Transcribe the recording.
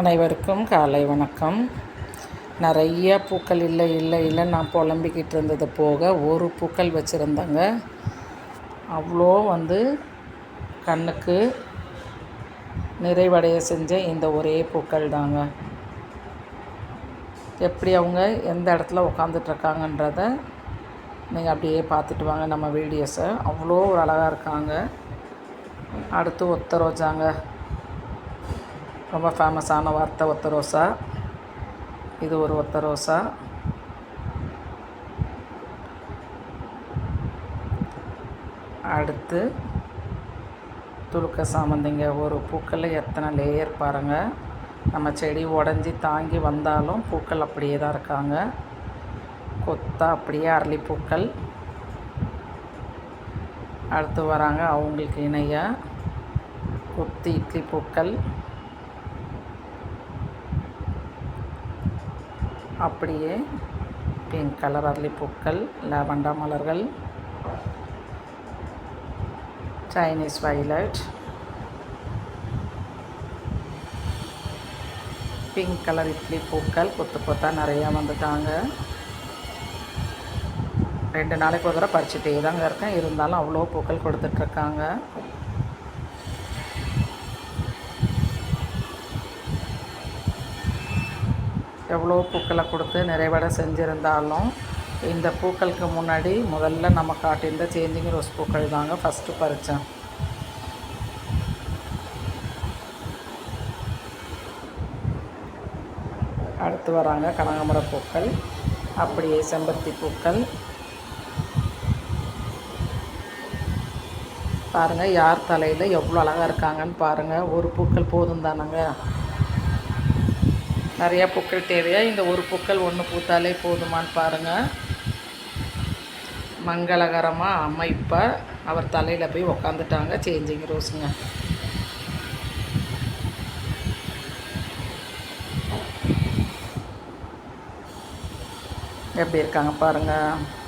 அனைவருக்கும் காலை வணக்கம். நிறைய பூக்கள் இல்லை இல்லை இல்லை நான் புலம்பிக்கிட்டு இருந்தது போக ஒரு பூக்கள் வச்சுருந்தேங்க. அவ்வளோ வந்து கண்ணுக்கு நிறைவடைய செஞ்ச இந்த ஒரே பூக்கள் தாங்க. எப்படி அவங்க எந்த இடத்துல உட்காந்துட்ருக்காங்கன்றத நீங்கள் அப்படியே பார்த்துட்டு வாங்க நம்ம வீடியோஸை. அவ்வளோ ஒரு அழகாக இருக்காங்க. அடுத்து ஒத்த ரோஜாங்க. ரொம்ப ஃபேமஸான வார்த்தை ஒத்த ரோசா இது ஒரு ஒத்த ரோசா அடுத்து துளுக்க சாமந்திங்க ஒரு பூக்களில் எத்தனை லேயர் பாருங்கள் நம்ம செடி உடஞ்சி தாங்கி வந்தாலும் பூக்கள் அப்படியே தான் இருக்காங்க. கொத்தா அப்படியே அரளிப்பூக்கள். அடுத்து வராங்க அவங்களுக்கு இணையாக கொத்து இட்லி பூக்கள். அப்படியே பிங்க் கலர் அரளிப்பூக்கள் லாவண்டா மலர்கள் Chinese violet pink colour idli பூக்கள் கொத்து கொத்தாக நிறையா வந்துட்டாங்க. ரெண்டு நாளைக்கு ஒரு தடவை பறிச்சுட்டே தாங்க இருக்கேன். இருந்தாலும் அவ்வளோ பூக்கள் கொடுத்துட்ருக்காங்க. எவ்வளோ பூக்களை கொடுத்து நிறைவேட செஞ்சுருந்தாலும் இந்த பூக்களுக்கு முன்னாடி முதல்ல நம்ம காட்டியிருந்த சேஞ்சிங் ரோஸ் பூக்கள் தாங்க ஃபஸ்ட்டு பறித்தேன் அடுத்து வராங்க கனகமர பூக்கள் அப்படியே செம்பருத்தி பூக்கள். பாருங்கள் யார் தலையில் எவ்வளோ அழகாக இருக்காங்கன்னு பாருங்கள் ஒரு பூக்கள் போதும் தானங்க. நிறையா பூக்கள் தேவையா? இந்த ஒரு பூக்கள் ஒன்று பூத்தாலே போதுமான்னு பாருங்கள் மங்களகரமாக அமைப்பாக அவர் தலையில் போய் உக்காந்துட்டாங்க. சேஞ்சிங் ரோஸுங்க எப்படி இருக்காங்க பாருங்கள்